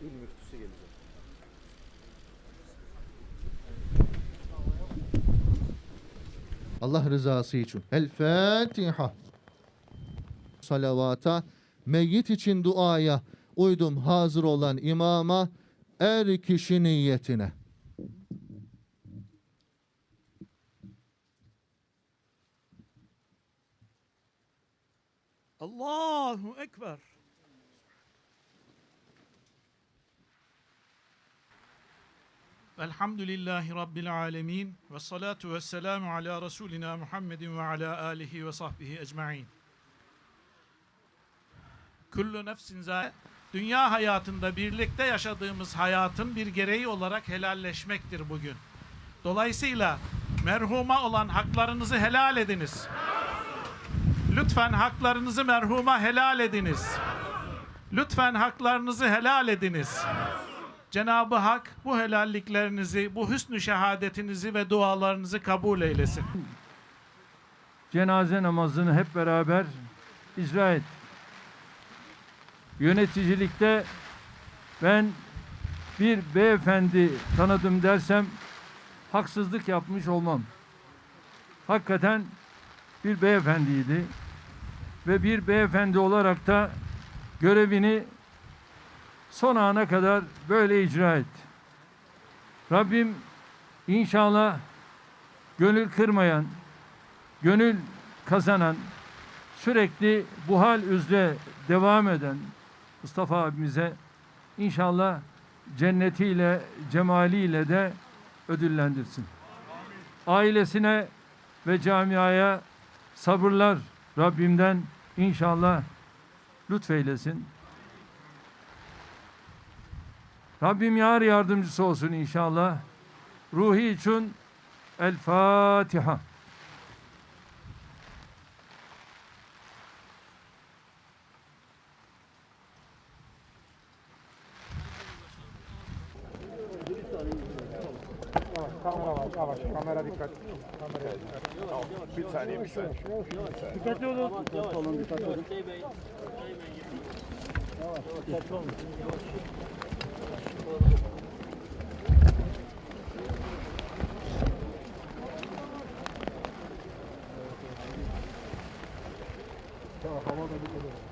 il müftüsü gelecek. Allah rızası için. El Fatiha. Salavata, meyyit için duaya, uydum hazır olan imama, er kişi niyetine. Allahu Ekber. Elhamdülillahi Rabbil alemin. Ve salatu ve selamu ala Resulina Muhammedin ve ala alihi ve sahbihi ecma'in. Kullu nefsin zâ- Dünya hayatında birlikte yaşadığımız hayatın bir gereği olarak helalleşmektir bugün. Dolayısıyla merhuma olan haklarınızı helal ediniz. Lütfen haklarınızı merhuma helal ediniz. Lütfen haklarınızı helal ediniz. Cenab-ı Hak bu helalliklerinizi, bu hüsnü şehadetinizi ve dualarınızı kabul eylesin. cenaze namazını hep beraber icra ettik. Yöneticilikte ben bir beyefendi tanıdım dersem haksızlık yapmış olmam. Hakikaten bir beyefendiydi ve bir beyefendi olarak da görevini son ana kadar böyle icra etti. Rabbim inşallah gönül kırmayan, gönül kazanan, sürekli bu hal üzere devam eden Mustafa abimize inşallah cennetiyle, cemaliyle de ödüllendirsin. Ailesine ve camiaya sabırlar Rabbimden inşallah lütfeylesin. Rabbim yar yardımcısı olsun inşallah. Ruhi için El Fatiha. Kamera dikkat. Kamera dikkat. Bir saniye, bir saniye. Dikkatli olun. Dikkatli olun, dikkatli olun. Yavaş, yavaş. Yavaş, yavaş. じゃあ幅が出ても。